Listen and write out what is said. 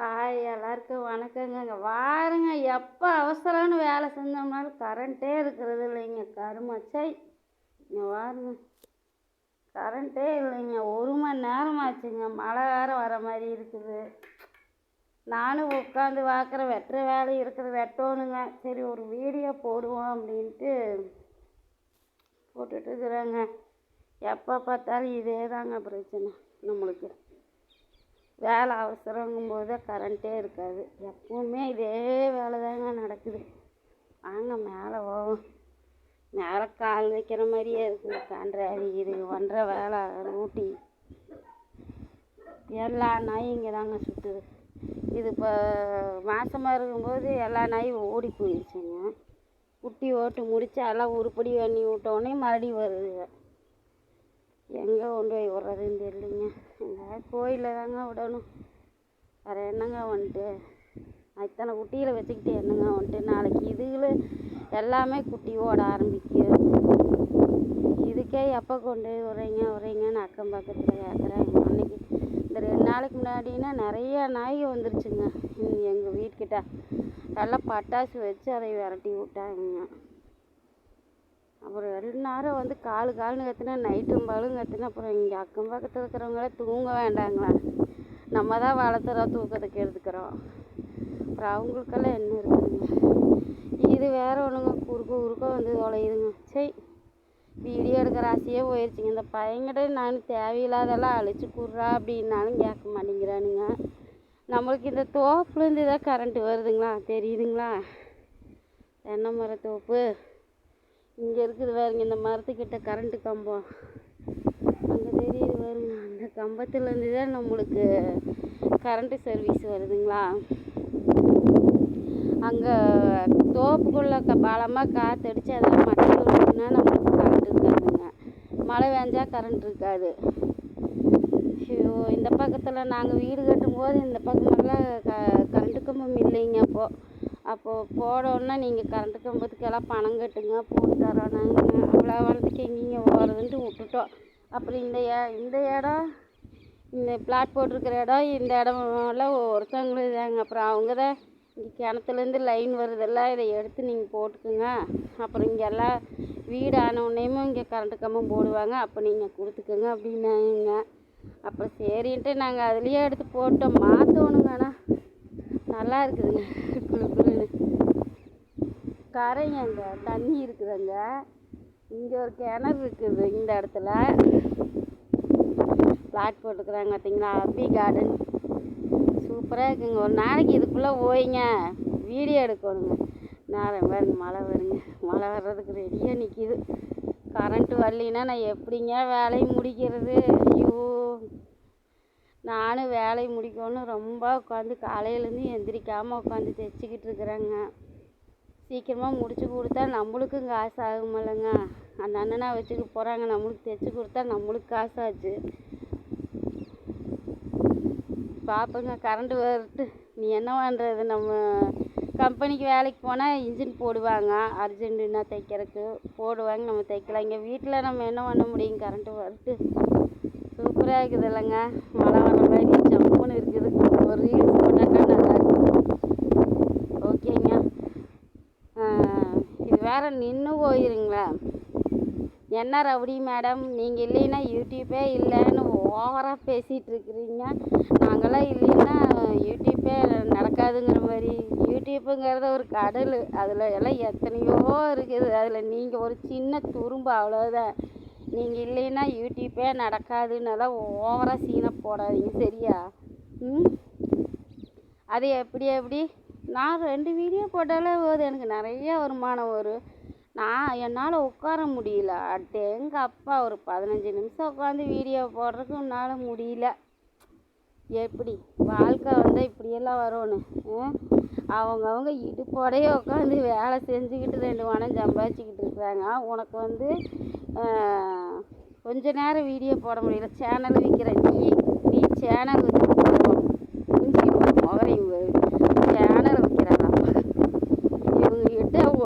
Hi எல்லாருக்கும் வணக்கங்க இங்கே வாருங்க எப்போ அவசரம்னு வேலை செஞ்சோம்னாலும் கரண்ட்டே இருக்கிறது இல்லைங்க. கருமச்சை. இங்கே வாருங்க. கரண்ட்டே இல்லைங்க. ஒரு மணி நேரம் ஆச்சுங்க. மழை வேறு வர மாதிரி இருக்குது. நானும் உட்காந்து பார்க்குற வெட்டுற வேலை இருக்கிற வெட்டோனுங்க சரி ஒரு வீடியோ போடுவோம் அப்படின்ட்டு போட்டுட்டு இருக்கிறேங்க. எப்போ பார்த்தாலும் இதே தாங்க பிரச்சனை நம்மளுக்கு. வேலை அவசரங்கும்போது கரண்ட்டே இருக்காது. எப்பவுமே இதே வேலை தாங்க நடக்குது. வாங்க மேலே போவோம். மேலே கால் வைக்கிற மாதிரியே இருக்குது கன்றாவி இது பண்ணுற வேலை ஊட்டி. எல்லா நாயும் இங்கே தாங்க சுற்றுது இது இப்போ மாதமாக இருக்கும்போது எல்லா நாயும் ஓடி போயிடுச்சுங்க குட்டி ஓட்டு முடிச்சு எல்லாம் உருப்படி பண்ணி விட்டோடனே மறுபடியும் வருதுங்க. எங்கே கொண்டு போய் விட்றதுன்னு தெரியலைங்க. எங்கேயாவது கோயிலில் தாங்க விடணும். வேறு என்னங்க வந்துட்டு அத்தனை குட்டிகளை வச்சுக்கிட்டு என்னங்க வந்துட்டு நாளைக்கு இதுகளும் எல்லாமே குட்டி ஓட ஆரம்பிக்கும் இதுக்கே எப்போ கொண்டு போய் விட்றீங்க? விட்றீங்கன்னு அக்கம் பக்கத்தில் கேட்குறேன் அன்னைக்கு இந்த ரெண்டு நாளைக்கு முன்னாடினா நிறைய நாய் வந்துருச்சுங்க. எங்கள் வீட்டுக்கிட்ட. எல்லாம் பட்டாசு வச்சு அதை விரட்டி விட்டாங்க. அப்புறம் வந்து காலு காலுன்னு கத்துனா நைட்டும் பகலும் கத்துனா அப்புறம் இங்கே அக்கம் பக்கத்தில் இருக்கிறவங்களே தூங்க வேண்டாங்களா? நம்ம தான் வளர்த்துறோம் தூக்கத்துக்கு எடுத்துக்கிறோம். அப்புறம் அவங்களுக்கெல்லாம் என்ன இருக்குதுங்க? இது வேற ஒன்றுங்க குறுக்க குறுக்க வந்து தொலையுதுங்க. சரி வீடியோ எடுக்கிற ஆசையே போயிடுச்சுங்க இந்த பையன்கிட்ட நான் தேவையில்லாதெல்லாம் அழிச்சு குடுறா அப்படின்னாலும் கேட்க மாட்டேங்கிறானுங்க. நம்மளுக்கு இந்த தோப்புலேருந்து தான் கரண்ட்டு வருதுங்களா? தெரியுதுங்களா? தென்னை மர தோப்பு. இங்கே இருக்குது பாருங்க இந்த மரத்துக்கிட்ட கரண்ட்டு கம்பம். அங்கே தெரியுது பாருங்க அந்த கம்பத்துலேருந்து தான் நம்மளுக்கு கரண்ட்டு சர்வீஸ் வருதுங்களா? அங்கே தோப்புக்குள்ளே க பலமாக காற்றடிச்சு அதெல்லாம் மட்டை விழுந்துன்னா நம்மளுக்கு கரண்ட் இருக்காதுங்க. மழை வேஞ்சால் கரண்ட் இருக்காது. ஐயோ இந்த பக்கத்தில் நாங்கள் வீடு கட்டும்போது இந்த பக்கமெல்லாம் க கரண்ட்டு கம்பம் இல்லைங்க அப்போது அப்போது போடணுன்னா நீங்கள் கரண்ட்டு கம்பத்துக்கெல்லாம் பணம் கட்டுங்க போட்டு தரோம் நாங்கள் அவ்வளோ வளர்த்துக்கு எங்கேங்க வருதுன்ட்டு விட்டுட்டோம். அப்புறம் இந்த ஏ இந்த இடம் இந்த பிளாட் போட்டிருக்கிற இடம் இந்த இடம் எல்லாம் ஒருத்தவங்களும் தாங்க அப்புறம் அவங்க தான் இங்கே கிணத்துலேருந்து லைன் வருதெல்லாம் இதை எடுத்து நீங்கள் போட்டுக்குங்க. அப்புறம் இங்கே எல்லாம் வீடு ஆனவுடனேயும் இங்கே கரண்ட்டு கம்பம் போடுவாங்க. அப்போ நீங்கள் கொடுத்துக்குங்க அப்படின்னாங்க. அப்புறம் சரின்ட்டு நாங்கள் அதுலேயே எடுத்து போட்டோம். மாற்றணுங்க ஆனால் நல்லா இருக்குதுங்க. குளு கரைங்க அங்கே. தண்ணி இருக்குதுங்க. இங்கே ஒரு கிணறு இருக்குது இந்த இடத்துல. பிளாட் போட்டுக்கிறாங்க பார்த்தீங்களா? அப்பி கார்டன் சூப்பராக இருக்குங்க. ஒரு நாளைக்கு இதுக்குள்ளே ஓய்ங்க வீடியோ எடுக்கணுங்க. நேரம் வருங்க மழை வருங்க. மழை வர்றதுக்கு ரெடியாக நிற்கிது கரண்ட்டு வரலின்னா நான் எப்படிங்க வேலையை முடிக்கிறது? ஐயோ. நானும் வேலையை முடிக்கணும் ரொம்ப உட்காந்து காலையிலேருந்து எந்திரிக்காமல் உட்காந்து தைச்சிக்கிட்டு இருக்கிறேங்க. சீக்கிரமாக முடித்து கொடுத்தா நம்மளுக்கும் காசு ஆகுமில்லங்க அந்த அண்ணனாக வச்சுக்க போகிறாங்க நம்மளுக்கு தைச்சி கொடுத்தா நம்மளுக்கு காசு ஆச்சு. பார்ப்போங்க கரண்ட்டு வரட்டு நீ என்ன பண்ணுறது நம்ம கம்பெனிக்கு வேலைக்கு போனால் இன்ஜின் போடுவாங்க அர்ஜென்ட்டுன்னா தைக்கிறதுக்கு போடுவாங்க நம்ம தைக்கலாம் இங்கே வீட்டில் நம்ம என்ன பண்ண முடியும்? கரண்ட்டு வரட்டு சூப்பராக இருக்குது இல்லைங்க மழை வர மாதிரி ஜம்முன்னு இருக்குது. ஒரு ரீல்ஸ் போட்டாக்கா நல்லாயிருக்கும் ஓகேங்க. இது வேற நின்று போயிருங்களா. என்ன ரவுடி மேடம்? நீங்கள் இல்லைன்னா யூடியூப்பே இல்லைன்னு ஓவராக பேசிகிட்டு இருக்கிறீங்க. நாங்களாம் இல்லைன்னா யூடியூப்பே நடக்காதுங்கிற மாதிரி. யூடியூப்புங்கிறது ஒரு கடல். அதில் எல்லாம் எத்தனையோ இருக்குது. அதில் நீங்கள் ஒரு சின்ன துரும்பு அவ்வளோதான் நீங்கள் இல்லைன்னா யூடியூப்பே நடக்காதுன்னெல்லாம் ஓவராக சீனை போடாதீங்க சரியா? ம்? அது எப்படி எப்படி? நான் ரெண்டு வீடியோ போட்டாலே போதும். எனக்கு நிறைய வருமானம் வரும். நான் என்னால் உட்கார முடியல. அடுத்து எங்கள் அப்பா ஒரு பதினஞ்சு நிமிஷம் உட்காந்து வீடியோ போடுறதுக்கு உன்னால் முடியல. எப்படி? வாழ்க்கை வந்தால் இப்படியெல்லாம் வரணும் அவங்கவுங்க இடுப்போடையே உட்காந்து வேலை செஞ்சுக்கிட்டு ரெண்டு மனம் சம்பாதிச்சிக்கிட்டு இருக்கிறாங்க உனக்கு வந்து கொஞ்ச நேரம் வீடியோ போட முடியல. சேனல் விற்கிற நீ நீ சேனல்